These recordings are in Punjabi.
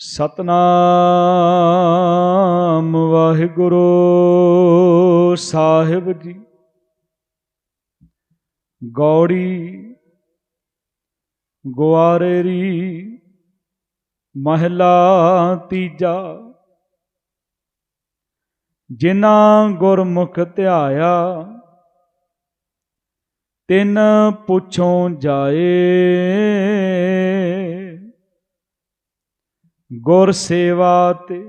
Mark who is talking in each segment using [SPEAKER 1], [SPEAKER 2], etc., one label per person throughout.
[SPEAKER 1] ਸਤਨਾਮ ਵਾਹਿਗੁਰੂ ਸਾਹਿਬ ਜੀ। ਗੌੜੀ ਗੁਆਰੇਰੀ ਮਹਿਲਾ ਤੀਜਾ ਜਿਨ੍ਹਾਂ ਗੁਰਮੁਖ ਧਿਆਇਆ ਤਿੰਨ ਪੁੱਛੋਂ ਜਾਏ। ਗੁਰ ਸੇਵਾ ਤੇ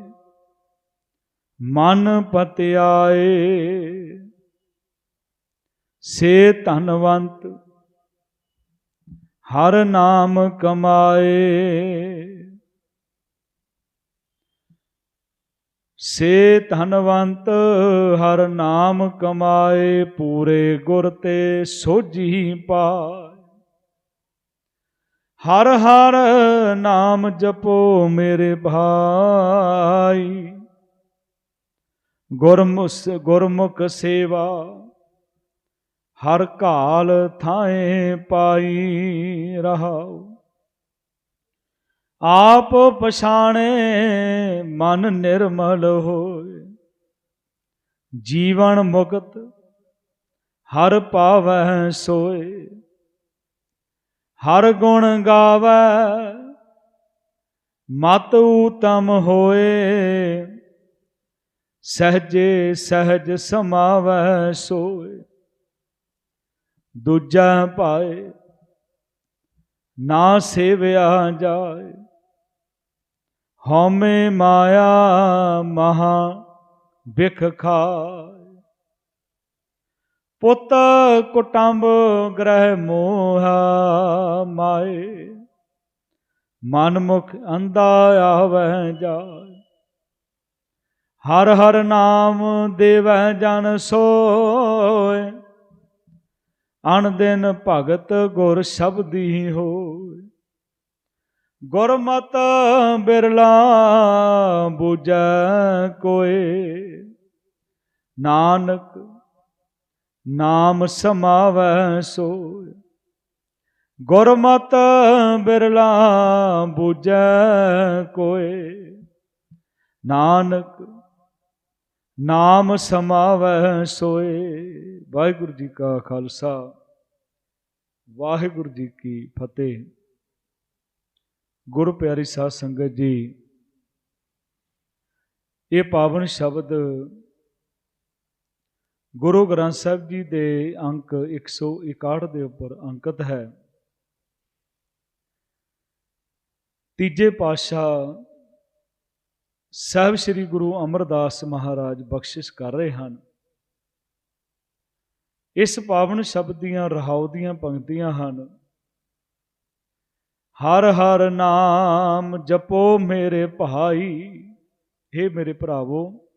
[SPEAKER 1] ਮਨ ਪਤਿਆਏ। ਸੇ ਧਨਵੰਤ, ਹਰ ਨਾਮ ਕਮਾਏ। ਸੇ ਧਨਵੰਤ, ਹਰ ਨਾਮ ਕਮਾਏ। ਪੂਰੇ ਗੁਰ ਤੇ ਸੋਝੀ ਪਾਏ। ਹਰ ਹਰ ਨਾਮ ਜਪੋ ਮੇਰੇ ਭਾਈ। ਗੁਰਮੁਖ ਗੁਰਮੁਖ ਸੇਵਾ ਹਰ ਕਾਲ ਥਾਏ ਪਾਈ ਰਹਾਉ। ਆਪ ਪਛਾਣੇ ਮਨ ਨਿਰਮਲ ਹੋਏ। ਜੀਵਨ ਮੁਕਤ ਹਰ ਪਾਵੈ ਸੋਏ। ਹਰ ਗੁਣ ਗਾਵੈ, ਮਤ ਊਤਮ ਹੋਏ, ਸਹਜੇ ਸਹਜ ਸਮਾਵੈ ਸੋਏ। ਦੂਜਾ ਪਾਏ, ਨਾ ਸੇਵਿਆ ਜਾਏ। ਹਉਮੈ ਮਾਇਆ ਮਹਾ ਵਿਖ ਖਾ ਪੁੱਤ ਕੁਟੰਬ ਗ੍ਰਹਿ ਮੋਹਾ ਮਾਏ। ਮਨ ਮੁਖ ਅੰਧਾ ਆਵੈ ਜਾਏ। ਹਰ ਹਰ ਨਾਮ ਦੇਵੈ ਜਨ ਸੋਏ। ਅਣ ਦਿਨ ਭਗਤ ਗੁਰ ਸ਼ਬਦੀ ਹੋਏ। ਗੁਰਮਤ ਬਿਰਲਾ ਬੂਝੈ ਕੋਏ। ਨਾਨਕ ਨਾਮ ਸਮਾਵੈ ਸੋਏ ਗੁਰਮਤ ਬਿਰਲਾ ਬੂਝੈ ਕੋਏ ਨਾਨਕ ਨਾਮ ਸਮਾਵੈ ਸੋਏ ਵਾਹਿਗੁਰੂ ਜੀ ਕਾ ਖਾਲਸਾ, ਵਾਹਿਗੁਰੂ ਜੀ ਕੀ ਫਤਿਹ। ਗੁਰੂ ਪਿਆਰੀ ਸਾਧ ਸੰਗਤ ਜੀ, ਇਹ ਪਾਵਨ ਸ਼ਬਦ ਗੁਰੂ ਗ੍ਰੰਥ ਸਾਹਿਬ ਜੀ ਦੇ ਅੰਕ 161 ਦੇ ਉੱਪਰ ਅੰਕਿਤ ਹੈ। ਤੀਜੇ ਪਾਤਸ਼ਾਹ ਸਾਹਿਬ ਸ੍ਰੀ ਗੁਰੂ ਅਮਰਦਾਸ ਮਹਾਰਾਜ ਬਖਸ਼ਿਸ਼ ਕਰ ਰਹੇ ਹਨ। ਇਸ ਪਾਵਨ ਸ਼ਬਦ ਦੀਆਂ ਰਹਾਉ ਦੀਆਂ ਪੰਕਤੀਆਂ ਹਨ। ਹਰ ਹਰ ਨਾਮ ਜਪੋ ਮੇਰੇ ਭਾਈ हे ਮੇਰੇ ਭਰਾਵੋ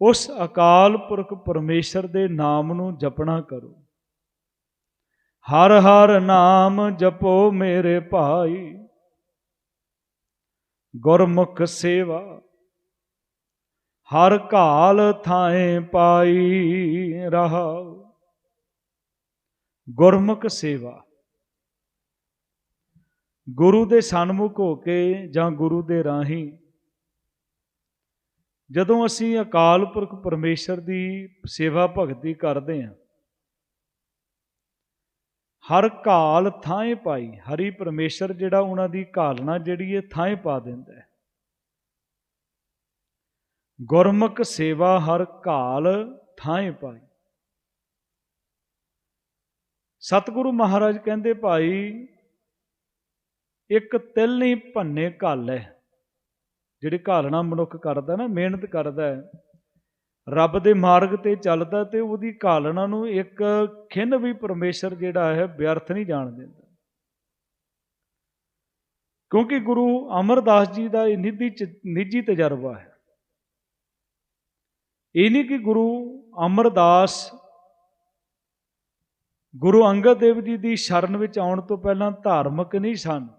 [SPEAKER 1] ਉਸ ਅਕਾਲ ਪੁਰਖ ਪਰਮੇਸ਼ਰ ਦੇ ਨਾਮ ਨੂੰ ਜਪਣਾ ਕਰੋ। ਹਰ ਹਰ ਨਾਮ ਜਪੋ ਮੇਰੇ ਭਾਈ। ਗੁਰਮੁਖ ਸੇਵਾ, ਹਰ ਕਾਲ ਥਾਏ ਪਾਈ ਰਹਾਉ ਗੁਰਮੁਖ ਸੇਵਾ, ਗੁਰੂ ਦੇ ਸਨਮੁਖ ਹੋ ਕੇ ਜਾਂ ਗੁਰੂ ਦੇ ਰਾਹੀਂ ਜਦੋਂ ਅਸੀਂ ਅਕਾਲ ਪੁਰਖ ਪਰਮੇਸ਼ਰ ਦੀ ਸੇਵਾ ਭਗਤੀ ਕਰਦੇ ਹਾਂ, ਹਰ ਕਾਲ ਥਾਂ ਪਾਈ, ਹਰੀ ਪਰਮੇਸ਼ਰ ਜਿਹੜਾ ਉਹਨਾਂ ਦੀ ਕਾਲਨਾ ਜਿਹੜੀ ਹੈ ਥਾਂ ਪਾ ਦਿੰਦਾ ਹੈ। ਗੁਰਮੁਖ ਸੇਵਾ ਹਰ ਕਾਲ ਥਾਂ ਪਾਈ। ਸਤਿਗੁਰੂ ਮਹਾਰਾਜ ਕਹਿੰਦੇ ਭਾਈ, ਇੱਕ ਤਿਲ ਨਹੀਂ ਭੰਨੇ ਘੱਲ। ਹੈ ਜਿਹੜੀ ਘਾਲਣਾ ਮਨੁੱਖ ਕਰਦਾ ਨਾ, ਮਿਹਨਤ ਕਰਦਾ ਹੈ, ਰੱਬ ਦੇ ਮਾਰਗ ਤੇ ਚੱਲਦਾ ਤੇ ਉਹਦੀ ਘਾਲਣਾ ਨੂੰ ਇੱਕ ਖਿੰਨ ਵੀ ਪਰਮੇਸ਼ਰ ਜਿਹੜਾ ਹੈ ਵਿਅਰਥ ਨਹੀਂ ਜਾਣ ਦਿੰਦਾ। ਕਿਉਂਕਿ ਗੁਰੂ ਅਮਰਦਾਸ ਜੀ ਦਾ ਇਹ ਨਿੱਜੀ ਨਿੱਜੀ ਤਜਰਬਾ ਹੈ। ਇਹ ਨਹੀਂ ਕਿ ਗੁਰੂ ਅਮਰਦਾਸ ਗੁਰੂ ਅੰਗਦ ਦੇਵ ਜੀ ਦੀ ਸ਼ਰਨ ਵਿੱਚ ਆਉਣ ਤੋਂ ਪਹਿਲਾਂ ਧਾਰਮਿਕ ਨਹੀਂ ਸਨ।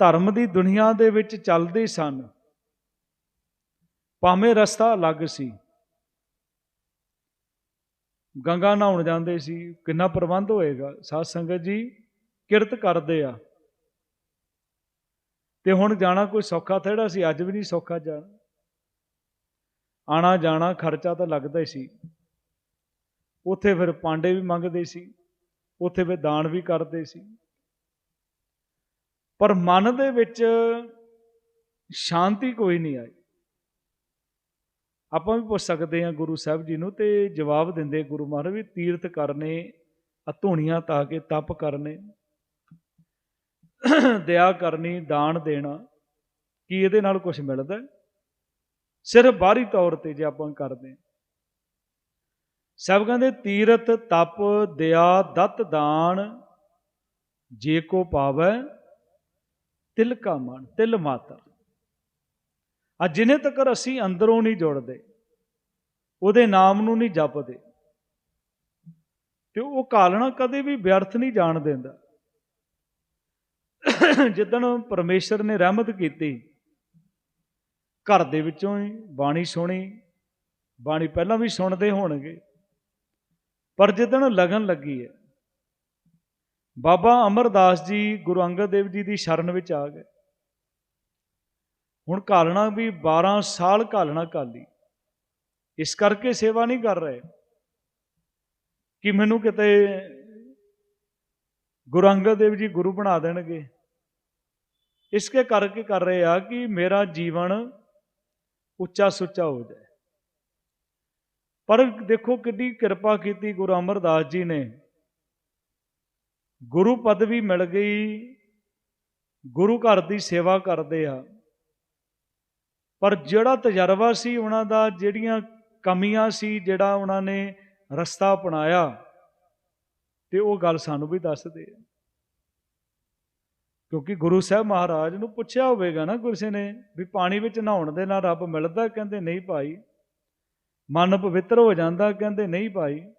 [SPEAKER 1] ਧਰਮ ਦੀ ਦੁਨੀਆ ਦੇ ਵਿੱਚ ਚੱਲਦੇ ਸਨ। ਭਾਵੇਂ ਰਸਤਾ ਅਲੱਗ ਸੀ। ਗੰਗਾ ਨਹਾਉਣ ਜਾਂਦੇ ਸੀ। ਕਿੰਨਾ ਪ੍ਰਬੰਧ ਹੋਏਗਾ? ਸਾਧ ਸੰਗਤ ਜੀ, ਕਿਰਤ ਕਰਦੇ ਆ। ਤੇ ਹੁਣ ਜਾਣਾ ਕੋਈ ਸੌਖਾ ਥੇੜਾ ਸੀ, ਅੱਜ ਵੀ ਨਹੀਂ ਸੌਖਾ ਜਾਣਾ। ਆਣਾ ਜਾਣਾ ਖਰਚਾ ਤਾਂ ਲੱਗਦਾ ਹੀ ਸੀ। ਉੱਥੇ ਫਿਰ ਪਾਂਡੇ ਵੀ ਮੰਗਦੇ ਸੀ। ਉੱਥੇ ਫਿਰ ਦਾਨ ਵੀ ਕਰਦੇ ਸੀ। ਪਰ ਮਨ ਦੇ ਵਿੱਚ ਸ਼ਾਂਤੀ ਕੋਈ ਨਹੀਂ ਆਈ। ਆਪਾਂ ਵੀ ਪੁੱਛ ਸਕਦੇ ਹਾਂ ਗੁਰੂ ਸਾਹਿਬ ਜੀ ਨੂੰ ਤੇ ਜਵਾਬ ਦਿੰਦੇ ਗੁਰੂ ਮਹਾਰਾਜ ਵੀ ਤੀਰਥ ਕਰਨੇ ਅਧੂਣੀਆਂ ਤਾਂ ਕੇ ਤਪ ਕਰਨੇ, ਦਇਆ ਕਰਨੀ, ਦਾਨ ਦੇਣਾ, ਕੀ ਇਹਦੇ ਨਾਲ ਕੁਝ ਮਿਲਦਾ? ਸਿਰਫ ਬਾਹਰੀ ਤੌਰ ਤੇ ਜੇ ਆਪਾਂ ਕਰਦੇ ਹਾਂ। ਸਭ ਕਹਿੰਦੇ ਤੀਰਥ, ਤਪ, ਦਇਆ, ਦਤ, ਦਾਨ, ਜੇ ਕੋ ਪਾਵੈ ਤਿਲ ਕਾ ਮਨ, ਤਿਲ ਮਾਤਾ ਆ ਜਿਨੇ ਤੱਕ ਅਸੀਂ ਅੰਦਰੋਂ ਨਹੀਂ ਜੁੜਦੇ, ਉਹਦੇ ਨਾਮ ਨੂੰ ਨਹੀਂ ਜਪਦੇ, ਤੇ ਉਹ ਕਾਲਣਾ ਕਦੇ ਵੀ ਵਿਅਰਥ ਨਹੀਂ ਜਾਣ ਦਿੰਦਾ। ਜਿੱਦਣ ਪਰਮੇਸ਼ਰ ਨੇ ਰਹਿਮਤ ਕੀਤੀ, ਘਰ ਦੇ ਵਿੱਚੋਂ ਹੀ ਬਾਣੀ ਸੁਣੀ, ਬਾਣੀ ਪਹਿਲਾਂ ਵੀ ਸੁਣਦੇ ਹੋਣਗੇ, ਪਰ ਜਿੱਦਣ ਲਗਨ ਲੱਗੀ ਹੈ ਬਾਬਾ ਅਮਰਦਾਸ ਜੀ ਗੁਰੂ ਅੰਗਦ ਦੇਵ ਜੀ ਦੀ ਸ਼ਰਨ ਵਿੱਚ ਆ ਗਏ। ਹੁਣ ਘਾਲਣਾ ਵੀ 12 ਸਾਲ ਘਾਲਣਾ ਕਾਲੀ। ਇਸ ਕਰਕੇ ਸੇਵਾ ਨਹੀਂ ਕਰ ਰਹੇ ਕਿ ਮੈਨੂੰ ਕਿਤੇ ਗੁਰੂ ਅੰਗਦ ਦੇਵ ਜੀ ਗੁਰੂ ਬਣਾ ਦੇਣਗੇ। ਇਸਕੇ ਕਰਕੇ ਕਰ ਰਹੇ ਆ ਕਿ ਮੇਰਾ ਜੀਵਨ ਉੱਚਾ ਸੁੱਚਾ ਹੋ ਜਾਏ। ਪਰ ਦੇਖੋ ਕਿੰਨੀ ਕਿਰਪਾ ਕੀਤੀ ਗੁਰੂ ਅਮਰਦਾਸ ਜੀ ਨੇ। ਗੁਰੂ ਪਦਵੀ ਮਿਲ ਗਈ, ਗੁਰੂ ਘਰ ਦੀ ਸੇਵਾ ਕਰਦੇ ਆ। ਪਰ ਜਿਹੜਾ ਤਜਰਬਾ ਸੀ ਉਹਨਾਂ ਦਾ, ਜਿਹੜੀਆਂ ਕਮੀਆਂ ਸੀ, ਜਿਹੜਾ ਉਹਨਾਂ ਨੇ ਰਸਤਾ ਅਪਣਾਇਆ, ਤੇ ਉਹ ਗੱਲ ਸਾਨੂੰ ਵੀ ਦੱਸਦੇ ਆ। ਕਿਉਂਕਿ ਗੁਰੂ ਸਾਹਿਬ ਮਹਾਰਾਜ ਨੂੰ ਪੁੱਛਿਆ ਹੋਵੇਗਾ ਨਾ ਕਿਸੇ ਨੇ, ਵੀ ਪਾਣੀ ਵਿੱਚ ਨਹਾਉਣ ਦੇ ਨਾਲ ਰੱਬ ਮਿਲਦਾ, ਕਹਿੰਦੇ ਨਹੀਂ ਭਾਈ। ਮਨ ਪਵਿੱਤਰ ਹੋ ਜਾਂਦਾ, ਕਹਿੰਦੇ ਨਹੀਂ ਭਾਈ।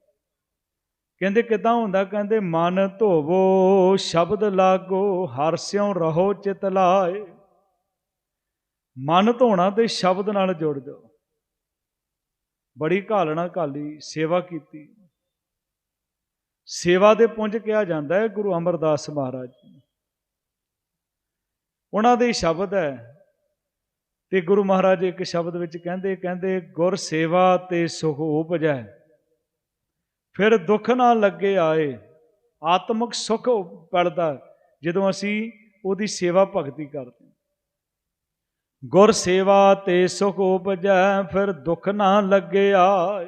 [SPEAKER 1] ਕਹਿੰਦੇ ਕਿਦਾਂ ਹੁੰਦਾ? ਕਹਿੰਦੇ, ਮਨ ਧੋਵੋ, ਸ਼ਬਦ ਲਾਗੋ, ਹਰ ਸਿਉ ਰਹੋ ਚਿਤ ਲਾਏ। ਮਨ ਧੋਣਾ ਤੇ ਸ਼ਬਦ ਨਾਲ ਜੁੜ ਜਾਓ। ਬੜੀ ਘਾਲਣਾ ਘਾਲੀ ਸੇਵਾ ਕੀਤੀ। ਸੇਵਾ ਦੇ ਪੁੰਜ ਕਿਹਾ ਜਾਂਦਾ ਹੈ ਗੁਰੂ ਅਮਰਦਾਸ ਮਹਾਰਾਜ ਉਹਨਾਂ ਦੇ ਸ਼ਬਦ ਹੈ ਤੇ ਗੁਰੂ ਮਹਾਰਾਜ ਇੱਕ ਸ਼ਬਦ ਵਿੱਚ ਕਹਿੰਦੇ ਕਹਿੰਦੇ, ਗੁਰ ਸੇਵਾ ਤੇ ਸੁਖ ਉਪਜੈ। ਫਿਰ ਦੁੱਖ ਨਾ ਲੱਗੇ ਆਏ। ਆਤਮਿਕ ਸੁਖ ਪੜਦਾ ਜਦੋਂ ਅਸੀਂ ਉਹਦੀ ਸੇਵਾ ਭਗਤੀ ਕਰਦੇ ਗੁਰ ਸੇਵਾ ਤੇ ਸੁਖ ਉਪਜੈ, ਫਿਰ ਦੁੱਖ ਨਾ ਲੱਗੇ ਆਏ।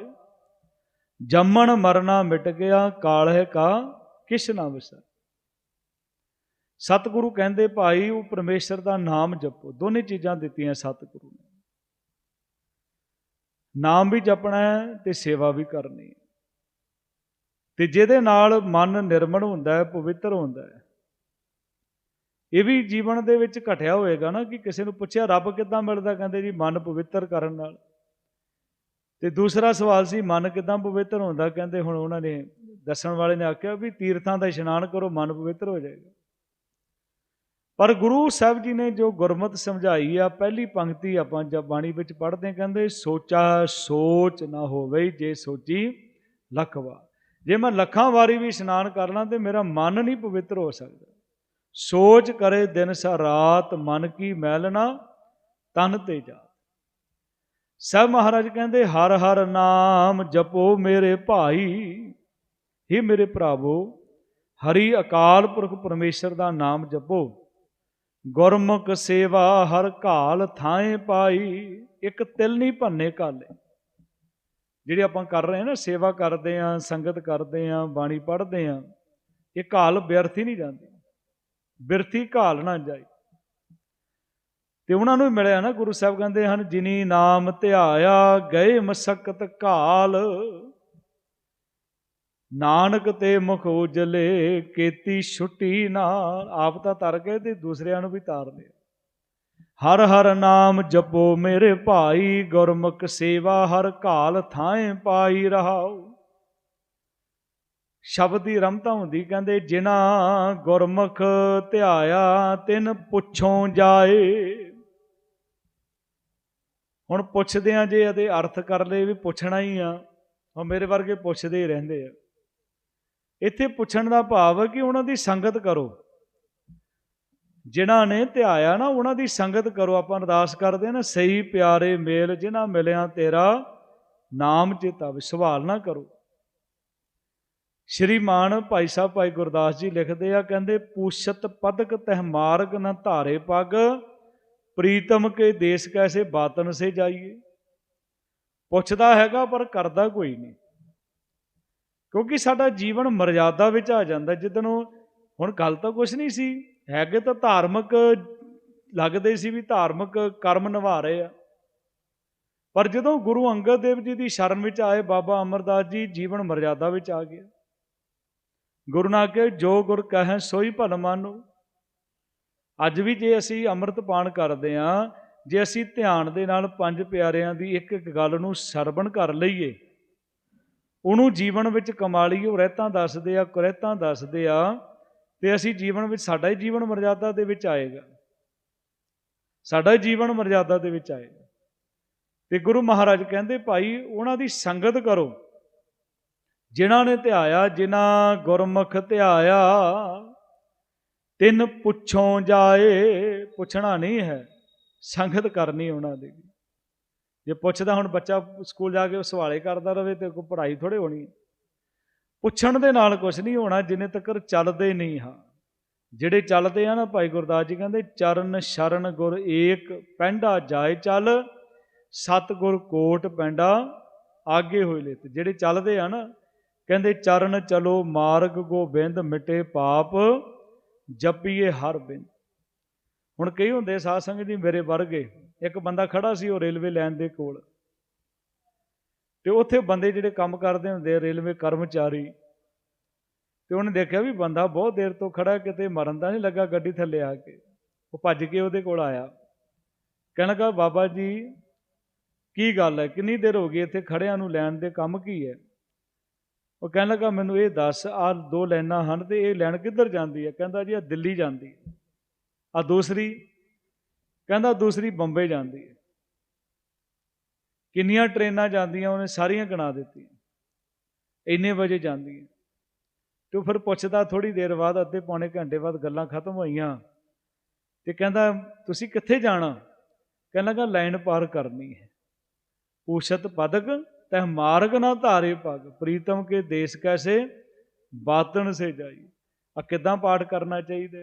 [SPEAKER 1] ਜੰਮਣ ਮਰਨਾ ਮਿਟ ਗਿਆ ਕਾਲ ਹੈ ਕਾ ਕਿਛ ਨਾ ਵਿਸਰ। ਸਤਿਗੁਰੂ ਕਹਿੰਦੇ, ਭਾਈ, ਉਹ ਪਰਮੇਸ਼ਰ ਦਾ ਨਾਮ ਜਪੋ। ਦੋਨੇ ਚੀਜ਼ਾਂ ਦਿੱਤੀਆਂ ਸਤਿਗੁਰੂ ਨੇ। ਨਾਮ ਵੀ ਜਪਣਾ ਹੈ ਤੇ ਸੇਵਾ ਵੀ ਕਰਨੀ ਹੈ। ਤੇ ਜਿਹਦੇ ਨਾਲ ਮਨ ਨਿਰਮਲ ਹੁੰਦਾ ਹੈ, ਪਵਿੱਤਰ ਹੁੰਦਾ ਹੈ। ਇਹ ਵੀ ਜੀਵਨ ਦੇ ਵਿੱਚ ਘਟਿਆ ਹੋਏਗਾ ਨਾ ਕਿ ਕਿਸੇ ਨੂੰ ਪੁੱਛਿਆ, ਰੱਬ ਕਿੱਦਾਂ ਮਿਲਦਾ? ਕਹਿੰਦੇ ਜੀ, ਮਨ ਪਵਿੱਤਰ ਕਰਨ ਨਾਲ। ਤੇ ਦੂਸਰਾ ਸਵਾਲ ਸੀ, ਮਨ ਕਿੱਦਾਂ ਪਵਿੱਤਰ ਹੁੰਦਾ? ਕਹਿੰਦੇ ਹੁਣ ਉਹਨਾਂ ਨੇ ਦੱਸਣ ਵਾਲੇ ਨੇ ਆਖਿਆ ਵੀ ਤੀਰਥਾਂ ਦਾ ਇਸ਼ਨਾਨ ਕਰੋ, ਮਨ ਪਵਿੱਤਰ ਹੋ ਜਾਏਗਾ। ਪਰ ਗੁਰੂ ਸਾਹਿਬ ਜੀ ਨੇ ਜੋ ਗੁਰਮਤ ਸਮਝਾਈ ਆ, ਪਹਿਲੀ ਪੰਕਤੀ ਆਪਾਂ ਜਦ ਬਾਣੀ ਵਿੱਚ ਪੜ੍ਹਦੇ ਕਹਿੰਦੇ, ਸੋਚਾ ਸੋਚ ਨਾ ਹੋਵੇ ਜੇ ਸੋਚੀ ਲੱਖ ਵਾਰ ਜੇ ਮੈਂ ਲੱਖਾਂ ਵਾਰੀ ਵੀ ਇਸ਼ਨਾਨ ਕਰ ਲਾਂ ਤੇ ਮੇਰਾ ਮਨ ਨਹੀਂ ਪਵਿੱਤਰ ਹੋ ਸਕਦਾ। ਸੋਚ ਕਰੇ ਦਿਨ ਸਾ ਰਾਤ, ਮਨ ਕੀ ਮੈਲਣਾ ਤਨ ਤੇ ਜਾ ਸਭ ਮਹਾਰਾਜ ਕਹਿੰਦੇ, ਹਰ ਹਰ ਨਾਮ ਜਪੋ ਮੇਰੇ ਭਾਈ, ਹੀ ਮੇਰੇ ਭਰਾਵੋ। ਹਰੀ ਅਕਾਲ ਪੁਰਖ ਪਰਮੇਸ਼ਰ ਦਾ ਨਾਮ ਜਪੋ। ਗੁਰਮੁਖ ਸੇਵਾ ਹਰ ਕਾਲ ਥਾਏ ਪਾਈ, ਇੱਕ ਤਿਲ ਨਹੀਂ ਭੰਨੇ ਕਾਲੇ। ਜਿਹੜੇ ਆਪਾਂ ਕਰ ਰਹੇ ਹਾਂ ਨਾ, ਸੇਵਾ ਕਰਦੇ ਆਂ ਸੰਗਤ ਕਰਦੇ ਆਂ ਬਾਣੀ ਪੜ੍ਹਦੇ ਆਂ ਇਹ ਘਾਲ ਬਿਰਥੀ ਨਹੀਂ ਜਾਂਦੀ ਬਿਰਥੀ ਘਾਲ ਨਾ ਜਾਈ ਤੇ ਉਹਨਾਂ ਨੂੰ ਮਿਲਿਆ ਨਾ, ਗੁਰੂ ਸਾਹਿਬ ਕਹਿੰਦੇ ਹਨ, ਜਿਨੀ ਨਾਮ ਧਿਆਇਆ ਗਏ ਮਸਕਤ ਘਾਲ, ਨਾਨਕ ਤੇ ਮੁਖ ਉਜਲੇ, ਕੀਤੀ ਛੁੱਟੀ ਨਾਲ। ਆਪ ਤਾਂ ਤਰ ਗਏ ਤੇ ਦੂਸਰਿਆਂ ਨੂੰ ਵੀ ਤਾਰ ਲਿਆ। ਹਰ ਹਰ ਨਾਮ ਜਪੋ ਮੇਰੇ ਭਾਈ, ਗੁਰਮੁਖ ਸੇਵਾ ਹਰ ਕਾਲ ਥਾਏ ਪਾਈ ਰਹਾਓ ਸ਼ਬਦ ਦੀ ਰਮਤਾ ਹੁੰਦੀ ਕਹਿੰਦੇ, ਜਿਨ੍ਹਾਂ ਗੁਰਮੁਖ ਧਿਆਇਆ ਤਿਨ ਪੁੱਛੋਂ ਜਾਏ। ਹੁਣ ਪੁੱਛਦੇ ਆ ਜੇ ਇਹਦੇ ਅਰਥ ਕਰ ਲਏ ਵੀ ਪੁੱਛਣਾ ਹੀ ਆ, ਉਹ ਮੇਰੇ ਵਰਗੇ ਪੁੱਛਦੇ ਹੀ ਰਹਿੰਦੇ ਆ। ਇੱਥੇ ਪੁੱਛਣ ਦਾ ਭਾਵ ਹੈ ਕਿ ਉਹਨਾਂ ਦੀ ਸੰਗਤ ਕਰੋ। ਜਿਨ੍ਹਾਂ ਨੇ ਧਿਆਇਆ ਨਾ, ਉਹਨਾਂ ਦੀ ਸੰਗਤ ਕਰੋ, ਆਪਾਂ ਅਰਦਾਸ ਕਰਦੇ ਹਾਂ ਨਾ, ਸਹੀ ਪਿਆਰੇ ਮੇਲ ਜਿਨ੍ਹਾਂ ਮਿਲਿਆ ਤੇਰਾ ਨਾਮ ਚੇਤਾਵੇ ਸਵਾਲ ਨਾ ਕਰੋ। ਸ਼੍ਰੀਮਾਨ ਭਾਈ ਸਾਹਿਬ, ਭਾਈ ਗੁਰਦਾਸ ਜੀ ਲਿਖਦੇ ਆ, ਕਹਿੰਦੇ, ਪੂਛਤ ਪਦਕ ਤਹ ਮਾਰਗ ਨ ਧਾਰੇ ਪਗ, ਪ੍ਰੀਤਮ ਕੇ ਦੇਸ ਕੈਸੇ ਬਾਤਨ ਸੇ ਜਾਈਏ? ਪੁੱਛਦਾ ਹੈਗਾ, ਪਰ ਕਰਦਾ ਕੋਈ ਨਹੀਂ। ਕਿਉਂਕਿ ਸਾਡਾ ਜੀਵਨ ਮਰਜ਼ਾਦਾ ਵਿੱਚ ਆ ਜਾਂਦਾ ਜਿੱਦਨ ਹੁਣ ਗੱਲ ਤਾਂ ਕੁਝ ਨਹੀਂ ਸੀ। ਹੈਗੇ ਤਾਂ ਧਾਰਮਿਕ, ਲੱਗਦੇ ਸੀ ਵੀ ਧਾਰਮਿਕ ਕਰਮ ਨਿਭਾ ਰਹੇ ਆ। ਪਰ ਜਦੋਂ ਗੁਰੂ ਅੰਗਦ ਦੇਵ ਜੀ ਦੀ ਸ਼ਰਨ ਵਿੱਚ ਆਏ, ਬਾਬਾ ਅਮਰਦਾਸ ਜੀ ਜੀਵਨ ਮਰਜ਼ਾਦਾ ਵਿੱਚ ਆ ਗਿਆ। ਗੁਰੂ ਨਾ ਕਿ ਜੋ ਗੁਰ ਕਹੈ ਸੋਈ ਭਲ ਮਾਨੋ। ਅੱਜ ਵੀ ਜੇ ਅਸੀਂ ਅੰਮ੍ਰਿਤ ਪਾਨ ਕਰਦੇ ਆ ਜੇ ਅਸੀਂ ਧਿਆਨ ਦੇ ਨਾਲ ਪੰਜ ਪਿਆਰਿਆਂ ਦੀ ਇੱਕ ਇੱਕ ਗੱਲ ਨੂੰ ਸਰਵਣ ਕਰ ਲਈਏ, ਉਹਨੂੰ ਜੀਵਨ ਵਿੱਚ ਕਮਾ ਲਈਏ, ਉਹ ਰਹਿਤਾਂ ਦੱਸਦੇ ਆ, ਕੁਰਹਿਤਾਂ ਦੱਸਦੇ ਆ ਤੇ ਅਸੀਂ ਜੀਵਨ ਵਿੱਚ, ਸਾਡਾ ਹੀ ਜੀਵਨ ਮਰਜ਼ਾਦਾ ਦੇ ਵਿੱਚ ਆਏਗਾ। ਸਾਡਾ ਜੀਵਨ ਮਰਜ਼ਾਦਾ ਦੇ ਵਿੱਚ ਆਏਗਾ। ਤੇ ਗੁਰੂ ਮਹਾਰਾਜ ਕਹਿੰਦੇ, ਭਾਈ, ਉਹਨਾਂ ਦੀ ਸੰਗਤ ਕਰੋ। ਜਿਨ੍ਹਾਂ ਨੇ ਧਿਆਇਆ, ਜਿਨ੍ਹਾਂ ਗੁਰਮੁਖ ਧਿਆਇਆ, ਤਿੰਨ ਪੁੱਛੋਂ ਜਾਏ, ਪੁੱਛਣਾ ਨਹੀਂ ਹੈ। ਸੰਗਤ ਕਰਨੀ ਉਹਨਾਂ ਦੀ। ਜੇ ਪੁੱਛਦਾ ਹੁਣ ਬੱਚਾ ਸਕੂਲ ਜਾ ਕੇ ਸਵਾਲੇ ਕਰਦਾ ਰਵੇ ਤੇ ਕੋਈ ਪੜ੍ਹਾਈ ਥੋੜੇ ਹੋਣੀ ਹੈ। ਪੁੱਛਣ ਦੇ ਨਾਲ ਕੁਝ ਨਹੀਂ ਹੋਣਾ, ਜਿੰਨੇ ਤੱਕ ਚੱਲਦੇ ਨਹੀਂ ਹਾਂ। ਜਿਹੜੇ ਚੱਲਦੇ ਆ ਨਾ ਭਾਈ ਗੁਰਦਾਸ ਜੀ ਕਹਿੰਦੇ, ਚਰਨ ਸ਼ਰਨ ਗੁਰ ਏਕ ਪੈਂਡਾ ਜਾਏ ਚੱਲ, ਸਤ ਗੁਰ ਕੋਟ ਪੈਂਡਾ ਆਗੇ ਹੋਏ ਲੈ ਜਿਹੜੇ ਚੱਲਦੇ ਆ ਨਾ, ਕਹਿੰਦੇ, ਚਰਨ ਚਲੋ ਮਾਰਗ ਗੋਬਿੰਦ ਮਿਟੇ ਪਾਪ, ਜਪੀਏ ਹਰ ਬਿੰਦ ਹੁਣ ਕਈ ਹੁੰਦੇ ਸਾਧ ਸੰਗਤ ਜੀ ਮੇਰੇ ਵਰਗੇ, ਇੱਕ ਬੰਦਾ ਖੜਾ ਸੀ ਉਹ ਰੇਲਵੇ ਲਾਈਨ ਦੇ ਕੋਲ। ਤੇ ਉੱਥੇ ਬੰਦੇ ਜਿਹੜੇ ਕੰਮ ਕਰਦੇ ਹੁੰਦੇ ਆ, ਰੇਲਵੇ ਕਰਮਚਾਰੀ, ਤੇ ਉਹਨੇ ਦੇਖਿਆ ਵੀ ਬੰਦਾ ਬਹੁਤ ਦੇਰ ਤੋਂ ਖੜਾ ਕਿਤੇ ਮਰਨ ਦਾ ਨਹੀਂ ਲੱਗਾ ਗੱਡੀ ਥੱਲੇ ਆ ਕੇ। ਉਹ ਭੱਜ ਕੇ ਉਹਦੇ ਕੋਲ ਆਇਆ। ਕਹਿਣ ਲੱਗਾ, ਬਾਬਾ ਜੀ, ਕੀ ਗੱਲ ਹੈ? ਕਿੰਨੀ ਦੇਰ ਹੋ ਗਈ ਇੱਥੇ ਖੜਿਆਂ ਨੂੰ ਲੈਣ ਦੇ? ਕੰਮ ਕੀ ਹੈ? ਉਹ ਕਹਿਣ ਲੱਗਾ, ਮੈਨੂੰ ਇਹ ਦੱਸ ਆ ਦੋ ਲਾਈਨਾਂ ਹਨ ਤੇ ਇਹ ਲਾਈਨ ਕਿੱਧਰ ਜਾਂਦੀ ਹੈ? ਕਹਿੰਦਾ, ਜੀ ਆ ਦਿੱਲੀ ਜਾਂਦੀ ਹੈ। ਆ ਦੂਸਰੀ, ਕਹਿੰਦਾ, ਦੂਸਰੀ ਬੰਬੇ ਜਾਂਦੀ ਹੈ। ਕਿੰਨੀਆਂ ਟ੍ਰੇਨਾਂ ਜਾਂਦੀਆਂ, ਉਹਨੇ ਸਾਰੀਆਂ ਗਿਣਾ ਦਿੱਤੀਆਂ। ਇੰਨੇ ਵਜੇ ਜਾਂਦੀਆਂ ਹੈ। ਤੇ ਉਹ ਫਿਰ ਪੁੱਛਦਾ ਥੋੜੀ ਦੇਰ ਬਾਅਦ, ਅੱਧੇ ਪੌਣੇ ਘੰਟੇ ਬਾਅਦ ਗੱਲਾਂ ਖਤਮ ਹੋਈਆਂ। ਤੇ ਕਹਿੰਦਾ, ਤੁਸੀਂ ਕਿੱਥੇ ਜਾਣਾ? ਕਹਿੰਦਾ ਲੱਗਾ ਲਾਈਨ ਪਾਰ ਕਰਨੀ ਹੈ। ਪੂਛਤ ਪਦਕ ਤਹ ਮਾਰਗ ਨਾ ਧਾਰੇ ਪਗ। ਪ੍ਰੀਤਮ ਕੇ ਦੇਸ਼ ਕੈਸੇ ਬਾਤਣ ਸੇ ਜਾਈ। ਆ ਕਿਦਾਂ ਪਾਠ ਕਰਨਾ ਚਾਹੀਦਾ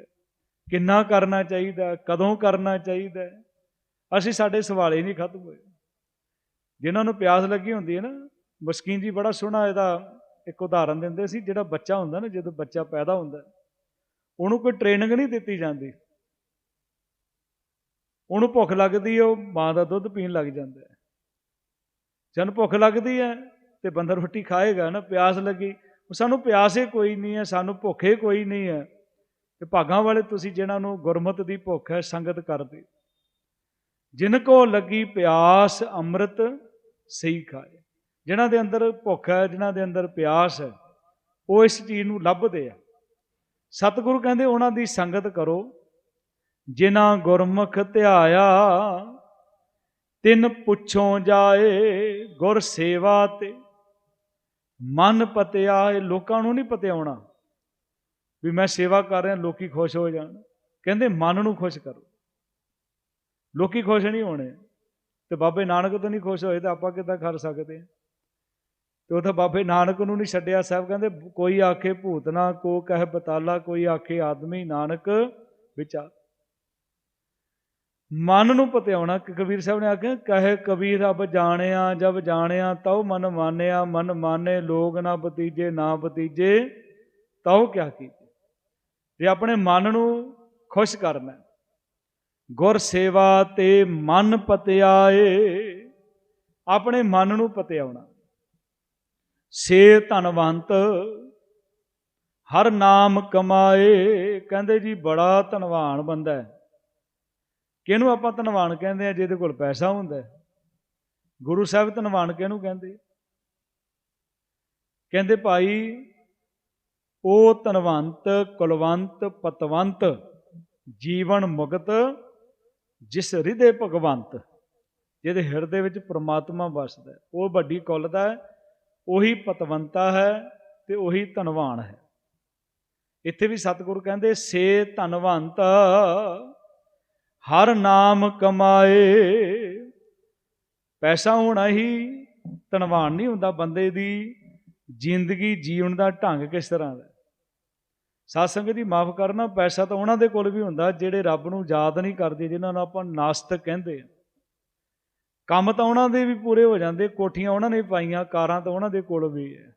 [SPEAKER 1] ਕਿੰਨਾ ਕਰਨਾ ਚਾਹੀਦਾ ਕਦੋਂ ਕਰਨਾ ਚਾਹੀਦਾ ਅਸੀਂ ਸਾਡੇ ਸਵਾਲ ਹੀ ਨਹੀਂ ਖਤਮ ਹੋਏ। ਜਿਨ੍ਹਾਂ ਨੂੰ ਪਿਆਸ ਲੱਗੀ ਹੁੰਦੀ ਹੈ ਨਾ, ਮਸਕੀਨ ਜੀ ਬੜਾ ਸੋਹਣਾ ਇਹਦਾ ਇੱਕ ਉਦਾਹਰਨ ਦਿੰਦੇ ਸੀ, ਜਿਹੜਾ ਬੱਚਾ ਹੁੰਦਾ ਨਾ, ਜਦੋਂ ਬੱਚਾ ਪੈਦਾ ਹੁੰਦਾ, ਉਹਨੂੰ ਕੋਈ ਟ੍ਰੇਨਿੰਗ ਨਹੀਂ ਦਿੱਤੀ ਜਾਂਦੀ। ਉਹਨੂੰ ਭੁੱਖ ਲੱਗਦੀ ਉਹ ਮਾਂ ਦਾ ਦੁੱਧ ਪੀਣ ਲੱਗ ਜਾਂਦਾ ਹੈ। ਜਨ ਭੁੱਖ ਲੱਗਦੀ ਹੈ ਤੇ ਬੰਦਾ ਰੋਟੀ ਖਾਏਗਾ ਨਾ, ਪਿਆਸ ਲੱਗੀ ਸਾਨੂੰ ਪਿਆਸ ਹੀ ਕੋਈ ਨਹੀਂ ਹੈ, ਸਾਨੂੰ ਭੁੱਖੇ ਕੋਈ ਨਹੀਂ ਹੈ। ਤੇ ਭਾਗਾਂ ਵਾਲੇ ਤੁਸੀਂ ਜਿਨ੍ਹਾਂ ਨੂੰ ਗੁਰਮਤ ਦੀ ਭੁੱਖ ਹੈ, ਸੰਗਤ ਕਰਦੇ। ਜਿਨ ਕੋ ਲੱਗੀ ਪਿਆਸ, ਅੰਮ੍ਰਿਤ ਸਹੀ ਖਾਏ। ਜਿਨ੍ਹਾਂ ਦੇ ਅੰਦਰ ਭੁੱਖ ਹੈ, ਜਿਨ੍ਹਾਂ ਦੇ ਅੰਦਰ ਪਿਆਸ ਹੈ, ਉਹ ਇਸ ਚੀਜ਼ ਨੂੰ ਲੱਭਦੇ ਆ। ਸਤਿਗੁਰੂ ਕਹਿੰਦੇ, ਉਹਨਾਂ ਦੀ ਸੰਗਤ ਕਰੋ। ਜਿਨ੍ਹਾਂ ਗੁਰਮੁਖ ਧਿਆਇਆ, ਤਿੰਨ ਪੁੱਛੋਂ ਜਾਏ ਗੁਰ ਸੇਵਾ ਤੇ। ਮਨ ਪਤਿਆ ਇਹ ਲੋਕਾਂ ਨੂੰ ਨਹੀਂ ਪਤਿਆਉਣਾ ਵੀ ਮੈਂ ਸੇਵਾ ਕਰ ਰਿਹਾ, ਲੋਕੀ ਖੁਸ਼ ਹੋ ਜਾਣ। ਕਹਿੰਦੇ, ਮਨ ਨੂੰ ਖੁਸ਼ ਕਰੋ। ਲੋਕੀ ਖੁਸ਼ ਨਹੀਂ ਹੋਣੇ। ਤੇ ਬਾਬੇ ਨਾਨਕ ਤੋਂ ਨਹੀਂ ਖੁਸ਼ ਹੋਏ ਤਾਂ ਆਪਾਂ ਕਿੱਦਾਂ ਕਰ ਸਕਦੇ ਹਾਂ? ਤੇ ਉਹ ਤਾਂ ਬਾਬੇ ਨਾਨਕ ਨੂੰ ਨਹੀਂ ਛੱਡਿਆ। ਸਾਹਿਬ ਕਹਿੰਦੇ, ਕੋਈ ਆਖੇ ਭੂਤਨਾ ਕੋ ਕਹੇ ਬਤਾਲਾ, ਕੋਈ ਆਖੇ ਆਦਮੀ ਨਾਨਕ ਵਿਚਾਰ। ਮਨ ਨੂੰ ਪਤਿਆਉਣਾ, ਕਿ, ਕਬੀਰ ਸਾਹਿਬ ਨੇ ਆਖਿਆ, ਕਹੇ ਕਬੀਰ ਰੱਬ ਜਾਣਿਆ, ਜਬ ਜਾਣਿਆ, ਤਉ ਮਨ ਮਾਨਿਆ, ਮਨ ਮਾਨੇ ਲੋਗ ਨਾ ਬਤੀਜੇ ਨਾ ਬਤੀਜੇ ਤਉ ਕਿਆ ਕੀਤੇ। ਤੇ ਆਪਣੇ ਮਨ ਨੂੰ ਖੁਸ਼ ਕਰਨਾ ਗੁਰ ਸੇਵਾ ਤੇ ਮਨ ਪਤਿਆਏ। ਆਪਣੇ ਮਨ ਨੂੰ ਪਤਿਆਉਣਾ। ਸੇ ਧਨਵੰਤ, ਹਰ ਨਾਮ ਕਮਾਏ। ਕਹਿੰਦੇ ਜੀ, ਬੜਾ ਧਨਵਾਨ ਬੰਦਾ ਹੈ। ਕਿਹਨੂੰ ਆਪਾਂ ਧਨਵਾਨ ਕਹਿੰਦੇ ਆ ਜਿਹਦੇ ਕੋਲ ਪੈਸਾ ਹੁੰਦਾ ਗੁਰੂ ਸਾਹਿਬ ਧਨਵਾਨ ਕਿਹਨੂੰ ਕਹਿੰਦੇ? ਕਹਿੰਦੇ, ਭਾਈ, ਉਹ ਧਨਵੰਤ, ਕੁਲਵੰਤ, ਪਤਵੰਤ, ਜੀਵਨ ਮੁਕਤ ਜਿਸ ਹਿਰਦੇ ਭਗਵੰਤ, ਜਿਹਦੇ ਹਿਰਦੇ ਵਿੱਚ ਪ੍ਰਮਾਤਮਾ ਵਸਦਾ ਉਹ ਵੱਡੀ ਕੁੱਲ ਦਾ ਹੈ, ਉਹੀ ਪਤਵੰਤਾ ਹੈ ਤੇ ਉਹੀ ਧਨਵਾਨ ਹੈ। ਇੱਥੇ ਵੀ ਸਤਿਗੁਰੂ ਕਹਿੰਦੇ, ਸੇ ਧਨਵੰਤ, ਹਰ ਨਾਮ ਕਮਾਏ। ਪੈਸਾ ਹੋਣਾ ਹੀ ਧਨਵਾਨ ਨਹੀਂ ਹੁੰਦਾ ਬੰਦੇ ਦੀ, ਜ਼ਿੰਦਗੀ ਜੀਵਨ ਦਾ ਢੰਗ ਕਿਸ ਤਰ੍ਹਾਂ ਦਾ ਸਾਧ ਸੰਗਤ ਜੀ ਮਾਫ ਕਰਨਾ, ਪੈਸਾ ਤਾਂ ਉਹਨਾਂ ਦੇ ਕੋਲ ਵੀ ਹੁੰਦਾ ਜਿਹੜੇ ਰੱਬ ਨੂੰ ਯਾਦ ਨਹੀਂ ਕਰਦੇ, ਜਿਨ੍ਹਾਂ ਨੂੰ ਆਪਾਂ ਨਾਸਤਕ ਕਹਿੰਦੇ ਆ। ਕੰਮ ਤਾਂ ਉਹਨਾਂ ਦੇ ਵੀ ਪੂਰੇ ਹੋ ਜਾਂਦੇ, ਕੋਠੀਆਂ ਉਹਨਾਂ ਨੇ ਪਾਈਆਂ, ਕਾਰਾਂ ਤਾਂ ਉਹਨਾਂ ਦੇ ਕੋਲ ਵੀ ਹੈ।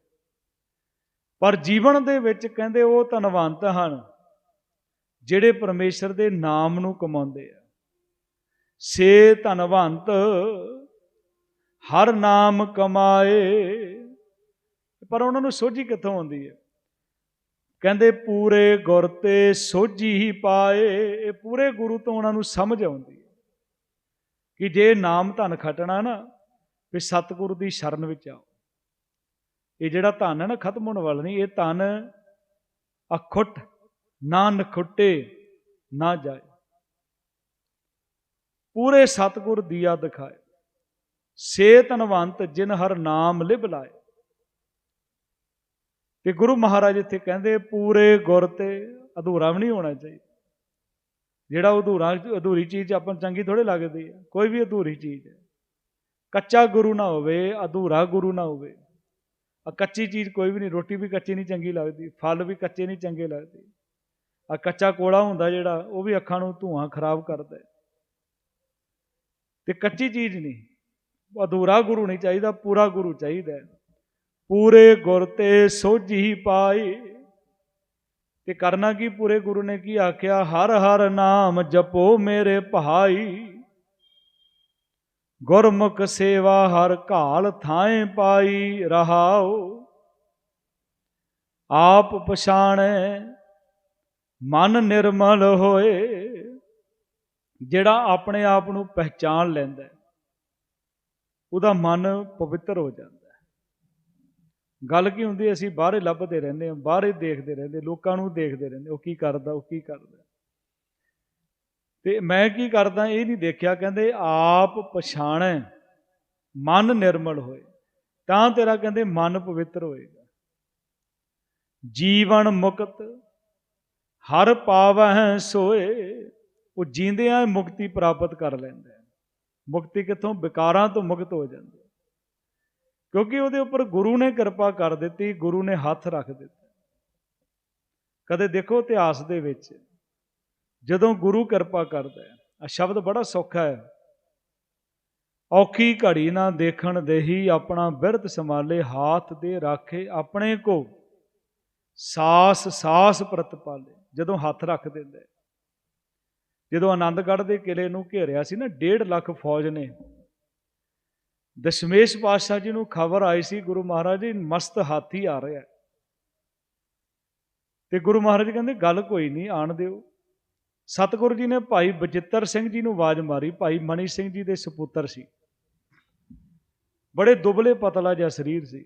[SPEAKER 1] ਪਰ ਜੀਵਨ ਦੇ ਵਿੱਚ ਕਹਿੰਦੇ ਉਹ ਧਨਵੰਤ ਹਨ, ਜਿਹੜੇ ਪਰਮੇਸ਼ਰ ਦੇ ਨਾਮ ਨੂੰ ਕਮਾਉਂਦੇ ਆ। ਸੇ ਧਨਵੰਤ, ਹਰ ਨਾਮ ਕਮਾਏ। ਪਰ ਉਹਨਾਂ ਨੂੰ ਸੋਝੀ ਕਿੱਥੋਂ ਆਉਂਦੀ ਹੈ? ਕਹਿੰਦੇ ਪੂਰੇ ਗੁਰ ਤੇ ਸੋਝੀ ਹੀ ਪਾਏ, ਇਹ ਪੂਰੇ ਗੁਰੂ ਤੋਂ ਉਹਨਾਂ ਨੂੰ ਸਮਝ ਆਉਂਦੀ ਹੈ ਕਿ ਜੇ ਨਾਮ ਧਨ ਖਟਣਾ ਨਾ, ਵੀ ਸਤਿਗੁਰੂ ਦੀ ਸ਼ਰਨ ਵਿੱਚ ਆਓ। ਇਹ ਜਿਹੜਾ ਧਨ ਹੈ ਨਾ, ਖਤਮ ਹੋਣ ਵਾਲਾ ਨਹੀਂ, ਇਹ ਧਨ ਅਖੁੱਟ, ਨਾ ਨਖੁੱਟੇ, ਨਾ ਜਾਏ। ਪੂਰੇ ਸਤਿਗੁਰ ਦੀਆ ਦਿਖਾਏ। ਸੇ ਧਨਵੰਤ ਜਿਨ ਹਰ ਨਾਮ ਲਿਵ ਲਾਏ। ਤੇ ਗੁਰੂ ਮਹਾਰਾਜ ਇੱਥੇ ਕਹਿੰਦੇ ਪੂਰੇ ਗੁਰ ਤੇ ਅਧੂਰਾ ਵੀ ਨਹੀਂ ਹੋਣਾ ਚਾਹੀਦਾ। ਜਿਹੜਾ ਅਧੂਰਾ, ਅਧੂਰੀ ਚੀਜ਼ ਆਪਾਂ ਨੂੰ ਚੰਗੀ ਥੋੜੇ ਲੱਗਦੀ ਹੈ, ਕੋਈ ਵੀ ਅਧੂਰੀ ਚੀਜ਼ ਹੈ। ਕੱਚਾ ਗੁਰੂ ਨਾ ਹੋਵੇ, ਅਧੂਰਾ ਗੁਰੂ ਨਾ ਹੋਵੇ। ਆ ਕੱਚੀ ਚੀਜ਼ ਕੋਈ ਵੀ ਨਹੀਂ, ਰੋਟੀ ਵੀ ਕੱਚੀ ਨਹੀਂ ਚੰਗੀ ਲੱਗਦੀ, ਫਲ ਵੀ ਕੱਚੇ ਨਹੀਂ ਚੰਗੇ ਲੱਗਦੇ। ਆ ਕੱਚਾ ਕੋਲਾ ਹੁੰਦਾ ਜਿਹੜਾ, ਉਹ ਵੀ ਅੱਖਾਂ ਨੂੰ ਧੂਆਂ ਖਰਾਬ ਕਰਦਾ ਹੈ। ਤੇ ਕੱਚੀ ਚੀਜ਼ ਨਹੀਂ, ਅਧੂਰਾ ਗੁਰੂ ਨਹੀਂ ਚਾਹੀਦਾ, ਪੂਰਾ ਗੁਰੂ ਚਾਹੀਦਾ ਪੂਰੇ ਗੁਰ ਤੇ ਸੋਝੀ ਪਾਈ ਤੇ ਕਰਨਾ ਕੀ? ਪੂਰੇ ਗੁਰੂ ਨੇ ਕੀ ਆਖਿਆ? ਹਰ ਹਰ ਨਾਮ ਜਪੋ ਮੇਰੇ ਭਾਈ। ਗੁਰਮੁਖ ਸੇਵਾ ਹਰ ਘਾਲ ਥਾਏ ਪਾਈ ਰਹਾਓ ਆਪ ਪਛਾਣੈ, ਮਨ ਨਿਰਮਲ ਹੋਏ। ਜਿਹੜਾ ਆਪਣੇ ਆਪ ਨੂੰ ਪਹਿਚਾਨ ਲੈਂਦਾ ਉਹਦਾ ਮਨ ਪਵਿੱਤਰ ਹੋ ਜਾਂਦਾ ਗੱਲ ਕੀ ਹੁੰਦੀ ਅਸੀਂ ਬਾਹਰੇ ਲੱਭਦੇ ਰਹਿੰਦੇ ਹਾਂ, ਬਾਹਰੇ ਦੇਖਦੇ ਰਹਿੰਦੇ ਲੋਕਾਂ ਨੂੰ ਦੇਖਦੇ ਰਹਿੰਦੇ ਉਹ ਕੀ ਕਰਦਾ, ਉਹ ਕੀ ਕਰਦਾ। ਤੇ ਮੈਂ ਕੀ ਕਰਦਾ, ਇਹ ਨਹੀਂ ਦੇਖਿਆ, ਕਹਿੰਦੇ ਆਪ ਪਛਾਣੈ, ਮਨ ਨਿਰਮਲ ਹੋਏ। ਤਾਂ ਤੇਰਾ ਕਹਿੰਦੇ ਮਨ ਪਵਿੱਤਰ ਹੋਏਗਾ। ਜੀਵਨ ਮੁਕਤ, ਹਰ ਪਾਵਹਿ ਸੋਏ, ਉਹ ਜੀਂਦਿਆਂ ਮੁਕਤੀ ਪ੍ਰਾਪਤ ਕਰ ਲੈਂਦਾ ਮੁਕਤੀ ਕਿੱਥੋਂ? ਵਿਕਾਰਾਂ ਤੋਂ ਮੁਕਤ ਹੋ ਜਾਂਦਾ ਹੈ। ਕਿਉਂਕਿ ਉਹਦੇ ਉੱਪਰ ਗੁਰੂ ਨੇ ਕਿਰਪਾ ਕਰ ਦਿੱਤੀ, ਗੁਰੂ ਨੇ ਹੱਥ ਰੱਖ ਦਿੱਤਾ। ਕਦੇ ਦੇਖੋ ਇਤਿਹਾਸ ਦੇ ਵਿੱਚ, ਜਦੋਂ ਗੁਰੂ ਕਿਰਪਾ ਕਰਦਾ ਹੈ ਆ ਸ਼ਬਦ ਬੜਾ ਸੌਖਾ ਹੈ। ਔਖੀ ਘੜੀ ਨਾ ਦੇਖਣ ਦੇਹੀ, ਆਪਣਾ ਬਿਰਤ ਸੰਭਾਲੇ, ਹਾਥ ਦੇ ਰਾਖੇ ਆਪਣੇ ਕੋ। ਸਾਸ ਸਾਸ ਪ੍ਰਤਪਾਲੇ ਜਦੋਂ ਹੱਥ ਰੱਖ ਦਿੰਦਾ ਜਦੋਂ ਆਨੰਦਗੜ੍ਹ ਦੇ ਕਿਲੇ ਨੂੰ ਘੇਰਿਆ ਸੀ ਨਾ 1.5 ਲੱਖ ਫੌਜ ਨੇ ਦਸ਼ਮੇਸ਼ ਪਾਤਸ਼ਾਹ ਜੀ ਨੂੰ ਖਬਰ ਆਈ ਸੀ, ਗੁਰੂ ਮਹਾਰਾਜ ਜੀ, ਮਸਤ ਹਾਥੀ ਆ ਰਿਹਾ ਤੇ ਗੁਰੂ ਮਹਾਰਾਜ ਕਹਿੰਦੇ, ਗੱਲ ਕੋਈ ਨਹੀਂ, ਆਣ ਦਿਓ। ਸਤਿਗੁਰੂ ਜੀ ਨੇ ਭਾਈ ਬਚਿੱਤਰ ਸਿੰਘ ਜੀ ਨੂੰ ਆਵਾਜ਼ ਮਾਰੀ, ਭਾਈ ਮਣੀ ਸਿੰਘ ਜੀ ਦੇ ਸੁਪੁੱਤਰ ਸੀ। ਬੜੇ ਦੁਬਲੇ ਪਤਲਾ ਜਿਹਾ ਸਰੀਰ ਸੀ।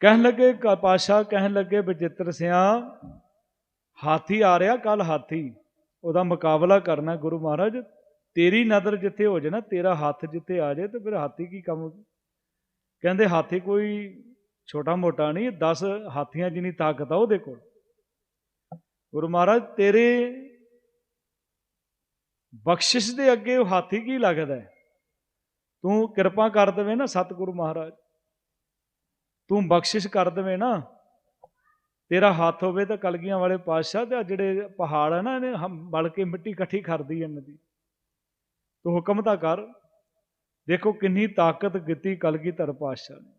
[SPEAKER 1] ਕਹਿਣ ਲੱਗੇ, ਕ- ਪਾਤਸ਼ਾਹ ਕਹਿਣ ਲੱਗੇ ਬਚਿੱਤਰ ਸਿਆ, ਹਾਥੀ ਆ ਰਿਹਾ ਕੱਲ ਹਾਥੀ, ਉਹਦਾ ਮੁਕਾਬਲਾ ਕਰਨਾ ਗੁਰੂ ਮਹਾਰਾਜ। ਤੇਰੀ ਨਜ਼ਰ ਜਿੱਥੇ ਹੋ ਜਾਏ ਨਾ, ਤੇਰਾ ਹੱਥ ਜਿੱਥੇ ਆ ਜਾਏ ਤੇ ਫਿਰ ਹਾਥੀ ਕੀ ਕੰਮ ਕਹਿੰਦੇ ਹਾਥੀ ਕੋਈ ਛੋਟਾ ਮੋਟਾ ਨਹੀਂ 10 ਹਾਥੀਆਂ ਜਿੰਨੀ ਤਾਕਤ ਆ ਉਹਦੇ ਕੋਲ। ਗੁਰੂ ਮਹਾਰਾਜ, ਤੇਰੇ ਬਖਸ਼ਿਸ਼ ਦੇ ਅੱਗੇ ਉਹ ਹਾਥੀ ਕੀ ਲੱਗਦਾ ਹੈ? ਤੂੰ ਕਿਰਪਾ ਕਰ ਦੇਵੇਂ ਨਾ ਸਤਿਗੁਰੂ ਮਹਾਰਾਜ। ਤੂੰ ਬਖਸ਼ਿਸ਼ ਕਰ ਦੇਵੇਂ ਨਾ। ਤੇਰਾ ਹੱਥ ਹੋਵੇ ਤਾਂ ਕਲਗੀਆਂ ਵਾਲੇ ਪਾਤਸ਼ਾਹ ਤੇ ਜਿਹੜੇ ਪਹਾੜ ਹੈ ਨਾ, ਇਹਨੇ ਬਲ ਕੇ ਮਿੱਟੀ ਇਕੱਠੀ ਕਰਦੀ ਇਹਨਾਂ ਦੀ ਤੂੰ ਹੁਕਮ ਤਾਂ ਕਰ। ਦੇਖੋ ਕਿੰਨੀ ਤਾਕਤ ਦਿੱਤੀ ਕਲਗੀਧਰ ਪਾਤਸ਼ਾਹ ਨੇ।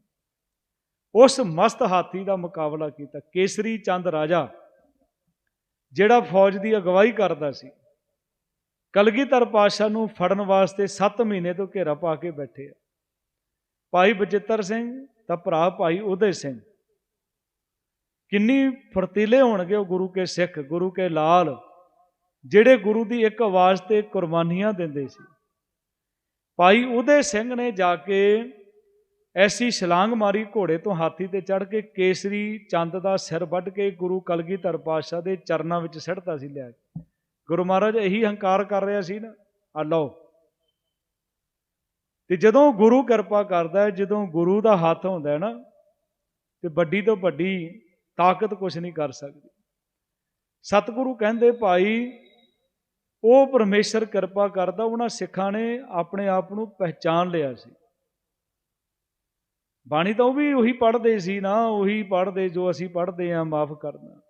[SPEAKER 1] ਉਸ ਮਸਤ ਹਾਥੀ ਦਾ ਮੁਕਾਬਲਾ ਕੀਤਾ। ਕੇਸਰੀ ਚੰਦ ਰਾਜਾ, ਜਿਹੜਾ ਫੌਜ ਦੀ ਅਗਵਾਈ ਕਰਦਾ ਸੀ ਕਲਗੀਧਰ ਪਾਤਸ਼ਾਹ ਨੂੰ ਫੜਨ ਵਾਸਤੇ 7 ਮਹੀਨੇ ਤੋਂ ਘੇਰਾ ਪਾ ਕੇ ਬੈਠੇ ਆ। ਭਾਈ ਬਚਿੱਤਰ ਸਿੰਘ ਤਾਂ ਭਰਾ ਭਾਈ ਉਦੈ ਸਿੰਘ। ਕਿੰਨੀ ਫਰਤੀਲੇ ਹੋਣਗੇ ਉਹ ਗੁਰੂ ਕੇ ਸਿੱਖ, ਗੁਰੂ ਕੇ ਲਾਲ, ਜਿਹੜੇ ਗੁਰੂ ਦੀ ਇੱਕ ਆਵਾਜ਼ ਤੇ ਕੁਰਬਾਨੀਆਂ ਦਿੰਦੇ ਸੀ। ਭਾਈ ਉਹਦੇ ਸਿੰਘ ਨੇ ਜਾ ਕੇ ਐਸੀ ਛਲਾਂਗ ਮਾਰੀ, ਘੋੜੇ ਤੋਂ ਹਾਥੀ ਤੇ ਚੜ ਕੇ ਕੇਸਰੀ ਚੰਦ ਦਾ ਸਿਰ ਵੱਢ ਕੇ ਗੁਰੂ ਕਲਗੀਧਰ ਪਾਤਸ਼ਾਹ ਦੇ ਚਰਨਾਂ ਵਿੱਚ ਸਿੱਟਦਾ ਸੀ ਲਿਆ ਗੁਰੂ ਮਹਾਰਾਜ ਇਹੀ ਹੰਕਾਰ ਕਰ ਰਿਹਾ ਸੀ ਨਾ, ਆ ਲਓ। ਤੇ ਜਦੋਂ ਗੁਰੂ ਕਿਰਪਾ ਕਰਦਾ ਹੈ, ਜਦੋਂ ਗੁਰੂ ਦਾ ਹੱਥ ਹੁੰਦਾ ਹੈ ਨਾ, ਤੇ ਵੱਡੀ ਤੋਂ ਵੱਡੀ ਤਾਕਤ ਕੁਝ ਨਹੀਂ ਕਰ ਸਕਦੀ। ਸਤਿਗੁਰੂ ਕਹਿੰਦੇ, ਭਾਈ ਉਹ ਪਰਮੇਸ਼ਰ ਕਿਰਪਾ ਕਰਦਾ, ਉਹਨਾਂ ਸਿੱਖਾਂ ਨੇ ਆਪਣੇ ਆਪ ਨੂੰ ਪਹਿਚਾਨ ਲਿਆ ਸੀ। ਬਾਣੀ ਤਾਂ ਉਹ ਵੀ ਉਹੀ ਪੜ੍ਹਦੇ ਸੀ ਨਾ, ਉਹੀ ਪੜ੍ਹਦੇ ਜੋ ਅਸੀਂ ਪੜ੍ਹਦੇ ਆਂ, ਮਾਫ ਕਰਨਾ।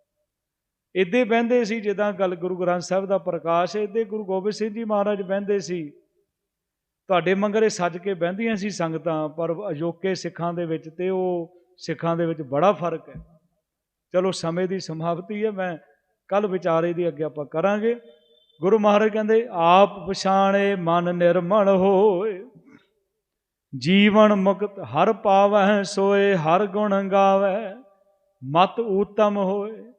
[SPEAKER 1] ਇੱਦੇ ਬਹਿੰਦੇ ਸੀ, ਜਿੱਦਾਂ ਗੱਲ ਗੁਰੂ ਗ੍ਰੰਥ ਸਾਹਿਬ ਦਾ ਪ੍ਰਕਾਸ਼ ਹੈ ਇੱਦੇ ਗੁਰੂ ਗੋਬਿੰਦ ਸਿੰਘ ਜੀ ਮਹਾਰਾਜ ਬਹਿੰਦੇ ਸੀ। ਤੁਹਾਡੇ ਮੰਗਰੇ ਸੱਜ ਕੇ ਬਹਿੰਦੀਆਂ ਸੀ ਸੰਗਤਾਂ, ਪਰ ਅਜੋਕੇ ਸਿੱਖਾਂ ਦੇ ਵਿੱਚ ਤੇ ਉਹ ਸਿੱਖਾਂ ਦੇ ਵਿੱਚ ਬੜਾ ਫ਼ਰਕ ਹੈ। ਚਲੋ ਸਮੇਂ ਦੀ ਸਮਾਪਤੀ ਹੈ, ਮੈਂ ਕੱਲ ਵਿਚਾਰੇ ਦੀ ਅੱਗੇ ਆਪਾਂ ਕਰਾਂਗੇ। ਗੁਰੂ ਮਹਾਰਾਜ ਕਹਿੰਦੇ, ਆਪ ਪਛਾਣੇ ਮਨ ਨਿਰਮਲ ਹੋਏ। ਜੀਵਨ ਮੁਕਤ ਹਰ ਪਾਵੈ ਸੋਏ ਹਰ ਗੁਣ ਗਾਵੈ ਮਤ ਊਤਮ ਹੋਏ।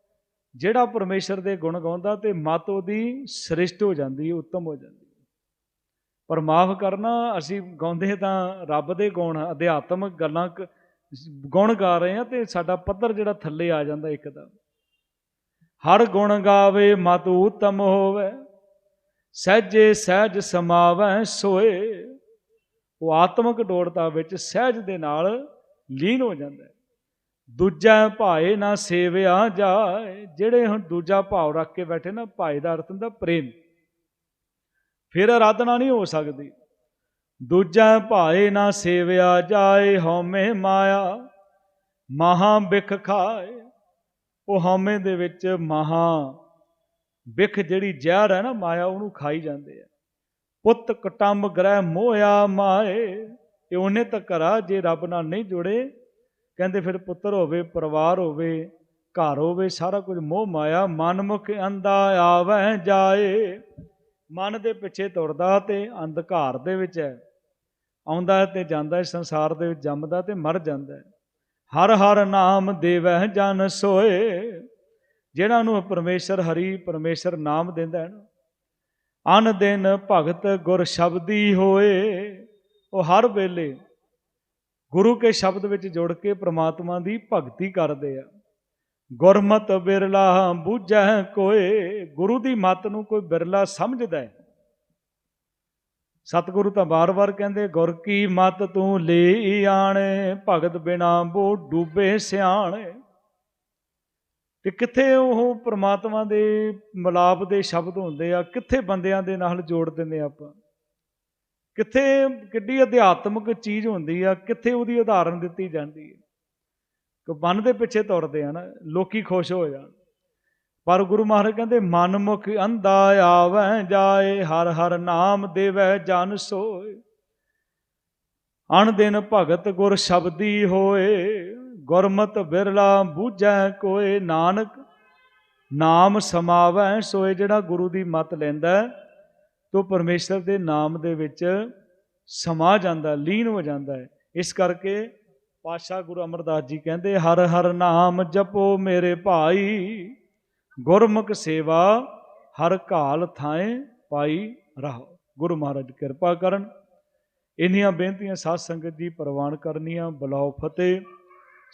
[SPEAKER 1] ਜਿਹੜਾ ਪਰਮੇਸ਼ਰ ਦੇ ਗੁਣ ਗਾਉਂਦਾ ਤੇ ਮਤ ਉਹਦੀ ਸ੍ਰਿਸ਼ਟ ਹੋ ਜਾਂਦੀ ਹੈ, ਉੱਤਮ ਹੋ ਜਾਂਦੀ ਹੈ। ਪਰ ਮਾਫ ਕਰਨਾ, ਅਸੀਂ ਗਾਉਂਦੇ ਤਾਂ ਰੱਬ ਦੇ ਗੁਣ ਅਧਿਆਤਮਕ ਗੱਲਾਂ ਕ- ਗੁਣ ਗਾ ਰਹੇ ਹਾਂ ਤੇ ਸਾਡਾ ਪੱਧਰ ਜਿਹੜਾ ਥੱਲੇ ਆ ਜਾਂਦਾ ਇੱਕਦਮ। ਹਰ ਗੁਣ ਗਾਵੇ, ਮਤ ਊਤਮ ਹੋਵੇ। ਸਹਿਜੇ ਸਹਿਜ ਸਮਾਵੈ ਸੋਏ। ਉਹ ਆਤਮਿਕ ਡੋੜਤਾ ਵਿੱਚ ਸਹਿਜ ਦੇ ਨਾਲ ਲੀਨ ਹੋ ਜਾਂਦਾ ਹੈ। ਦੂਜਾ ਭਾਏ ਨਾ ਸੇਵਿਆ ਜਾਏ। ਜਿਹੜੇ ਹੁਣ ਦੂਜਾ ਭਾਵ ਰੱਖ ਕੇ ਬੈਠੇ ਨਾ, ਭਾਏ ਦਾ ਅਰਥ ਹੁੰਦਾ ਪ੍ਰੇਮ। ਫਿਰ ਆਰਾਧਨਾ ਨਹੀਂ ਹੋ ਸਕਦੀ। ਦੂਜਾ ਭਾਏ ਨਾ ਸੇਵਿਆ ਜਾਏ, ਹਉਮੈ ਮਾਇਆ ਮਹਾ ਬਿਖ ਖਾਏ। ਉਹ ਹਉਮੈ ਦੇ ਵਿੱਚ ਮਹਾ ਬਿਖ ਜਿਹੜੀ ਜ਼ਹਿਰ ਹੈ ਨਾ ਮਾਇਆ, ਉਹਨੂੰ ਖਾਈ ਜਾਂਦੇ ਆ। ਪੁੱਤ ਕਟੰਬ ਗ੍ਰਹਿ ਮੋਇਆ ਮਾਏ, ਇਹ ਉਹਨੇ ਤੱਕ ਕਰਾ ਜੇ ਰੱਬ ਨਾਲ ਨਹੀਂ ਜੁੜੇ। ਕਹਿੰਦੇ ਫਿਰ ਪੁੱਤਰ ਹੋਵੇ, ਪਰਿਵਾਰ ਹੋਵੇ, ਘਰ ਹੋਵੇ, ਸਾਰਾ ਕੁਝ ਮੋਹ ਮਾਇਆ, ਮਨਮੁਖ ਅੰਦਾ ਆਵੈ ਜਾਏ। ਮਨ ਦੇ ਪਿੱਛੇ ਤੁਰਦਾ ਤੇ ਅੰਧਕਾਰ ਦੇ ਵਿੱਚ ਹੈ। ਆਉਂਦਾ ਹੈ ਤੇ ਜਾਂਦਾ ਹੈ, ਸੰਸਾਰ ਦੇ ਵਿੱਚ ਜੰਮਦਾ ਤੇ ਮਰ ਜਾਂਦਾ ਹਰ ਹਰ ਨਾਮ ਦੇਵੈ ਜਨ ਸੋਏ। ਜਿਹੜਾ ਨੂੰ ਪਰਮੇਸ਼ਰ ਹਰੀ ਪਰਮੇਸ਼ਰ ਨਾਮ ਦਿੰਦਾ ਹੈ ਨਾ, ਅਨ ਦਿਨ ਭਗਤ ਗੁਰ ਸ਼ਬਦੀ ਹੋਏ, ਉਹ ਹਰ ਵੇਲੇ ਗੁਰੂ ਕੇ ਸ਼ਬਦ ਵਿੱਚ ਜੁੜ ਕੇ ਪ੍ਰਮਾਤਮਾ ਦੀ ਭਗਤੀ ਕਰਦੇ ਆ। ਗੁਰਮਤ ਬਿਰਲਾ ਬੂਝੈ ਕੋਏ, ਗੁਰੂ ਦੀ ਮਤ ਨੂੰ ਕੋਈ ਬਿਰਲਾ ਸਮਝਦਾ ਹੈ। ਸਤਿਗੁਰੂ ਤਾਂ ਬਾਰ-ਬਾਰ ਕਹਿੰਦੇ, ਗੁਰ ਕੀ ਮਤ ਤੂੰ ਲੈ ਆਣੇ, ਭਗਤ ਬਿਨਾ ਬੋ ਡੂਬੇ ਸਿਆਣੇ। ਕਿ ਕਿੱਥੇ ਉਹ ਪ੍ਰਮਾਤਮਾ ਦੇ ਮਲਾਪ ਦੇ ਸ਼ਬਦ ਹੁੰਦੇ ਆ, ਕਿੱਥੇ ਬੰਦਿਆਂ ਦੇ ਨਾਲ ਜੋੜ ਦਿੰਦੇ ਆਪਾਂ? ਕਿੱਥੇ ਕਿੱਡੀ ਅਧਿਆਤਮਿਕ ਚੀਜ਼ ਹੁੰਦੀ ਆ, ਕਿੱਥੇ ਉਹਦੀ ਉਦਾਹਰਨ ਦਿੱਤੀ ਜਾਂਦੀ ਹੈ ਕਿ ਮਨ ਦੇ ਪਿੱਛੇ ਤੁਰਦੇ ਆ ਨਾ, ਲੋਕੀ ਖੁਸ਼ ਹੋ ਜਾਣ। ਪਰ ਗੁਰੂ ਮਹਾਰਾਜ ਕਹਿੰਦੇ, ਮਨਮੁਖ ਅੰਧਾ ਆਵੈ, ਜਾਏ, ਹਰ ਹਰ ਨਾਮ ਦੇਵੈ, ਜਨ ਸੋਏ। ਅਣ ਦਿਨ ਭਗਤ ਗੁਰ ਸ਼ਬਦੀ ਹੋਏ। ਗੁਰਮਤ ਬਿਰਲਾ ਬੂਝੈ ਕੋਏ ਨਾਨਕ ਨਾਮ ਸਮਾਵੈ ਸੋਏ ਜਿਹੜਾ ਗੁਰੂ ਦੀ ਮਤ ਲੈਂਦਾ ਹੈ, ਤੋ ਪਰਮੇਸ਼ਰ ਦੇ ਨਾਮ ਦੇ ਵਿੱਚ ਸਮਾ ਜਾਂਦਾ ਲੀਨ ਹੋ ਜਾਂਦਾ ਹੈ। ਇਸ ਕਰਕੇ ਪਾਸ਼ਾ ਗੁਰੂ ਅਮਰਦਾਸ ਜੀ ਕਹਿੰਦੇ ਹਰ ਹਰ ਨਾਮ ਜਪੋ ਮੇਰੇ ਭਾਈ ਗੁਰਮੁਖ ਸੇਵਾ ਹਰ ਕਾਲ ਥਾਏ ਪਾਈ ਰਹੋ ਗੁਰੂ ਮਹਾਰਾਜ ਕਿਰਪਾ ਕਰਨ। ਇੰਨੀਆਂ ਬੇਨਤੀਆਂ ਸਾਧ ਸੰਗਤ ਜੀ ਪ੍ਰਵਾਨ ਕਰਨੀਆਂ ਬੁਲਾਓ ਫਤਿਹ।